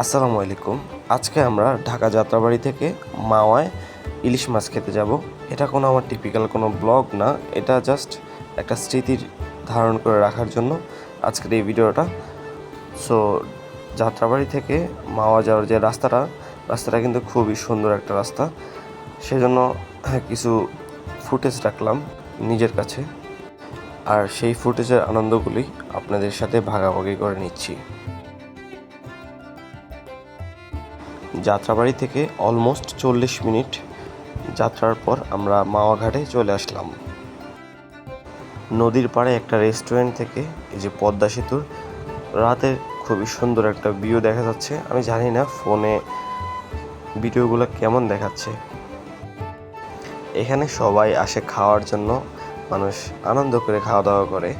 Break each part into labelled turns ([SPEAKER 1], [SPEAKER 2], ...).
[SPEAKER 1] আসসালামু আলাইকুম। আজকে আমরা ঢাকা যাত্রাবাড়ি থেকে মাওয়ায় ইলিশ মাছ খেতে যাব। এটা কোনো আমার টিপিক্যাল কোনো ব্লগ না। এটা জাস্ট একটা স্মৃতির ধারণ করে রাখার জন্য আজকের এই ভিডিওটা। সো যাত্রাবাড়ি থেকে মাওয়া যাওয়ার যে রাস্তাটা রাস্তাটা কিন্তু খুবই সুন্দর একটা রাস্তা। সেজন্য কিছু ফুটেজ রাখলাম নিজের কাছে। আর সেই ফুটেজের আনন্দগুলি আপনাদের সাথে ভাগাভাগি করে নিচ্ছি। যাত্রাবাড়ি থেকে অলমোস্ট চল্লিশ মিনিট যাত্রার পর আমরা মাওয়াঘাটে চলে আসলাম। নদীর পাড়ে একটা রেস্টুরেন্ট থেকে এই যে পদ্মা সেতুর রাতের খুবই সুন্দর একটা ভিউ দেখা যাচ্ছে। আমি জানি না ফোনে ভিডিওগুলো কেমন দেখাচ্ছে। এখানে সবাই আসে খাওয়ার জন্য, মানুষ আনন্দ করে খাওয়া দাওয়া করে।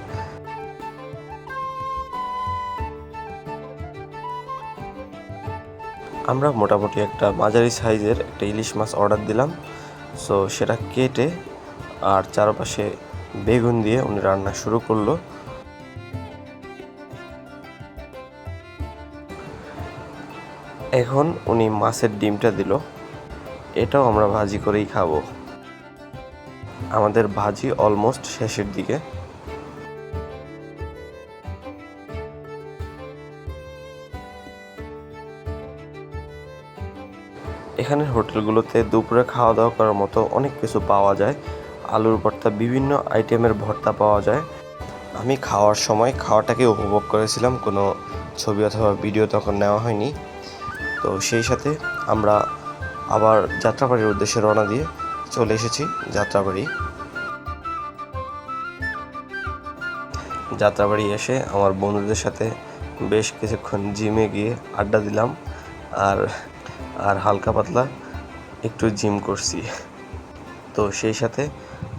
[SPEAKER 1] আমরা মোটামুটি একটা মাঝারি সাইজের একটা ইলিশ মাছ অর্ডার দিলাম। সো সেটা কেটে আর চারপাশে বেগুন দিয়ে উনি রান্না শুরু করল। এখন উনি মাছের ডিমটা দিল। এটাও আমরা ভাজি করেই খাব। আমাদের ভাজি অলমোস্ট শেষের দিকে। এখানের হোটেলগুলোতে দুপুরে খাওয়া দাওয়া করার মতো অনেক কিছু পাওয়া যায়। আলুর ভর্তা, বিভিন্ন আইটেমের ভর্তা পাওয়া যায়। আমি খাওয়ার সময় খাওয়াটাকে উপভোগ করেছিলাম, কোনো ছবি অথবা ভিডিও তখন নেওয়া হয়নি। তো সেই সাথে আমরা আবার যাত্রাবাড়ির উদ্দেশ্যে রওনা দিয়ে চলে এসেছি যাত্রাবাড়ি। যাত্রাবাড়ি এসে আমার বন্ধুদের সাথে বেশ কিছুক্ষণ জিমে গিয়ে আড্ডা দিলাম। আর আর হালকা পাতলা একটু জিম করছি। তো সেই সাথে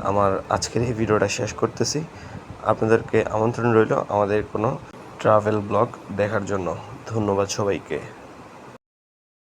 [SPEAKER 1] আমার আজকের এই ভিডিওটা শেষ করতেছি। আপনাদেরকে আমন্ত্রণ রইল আমাদের কোনো ট্রাভেল ব্লগ দেখার জন্য। ধন্যবাদ সবাইকে।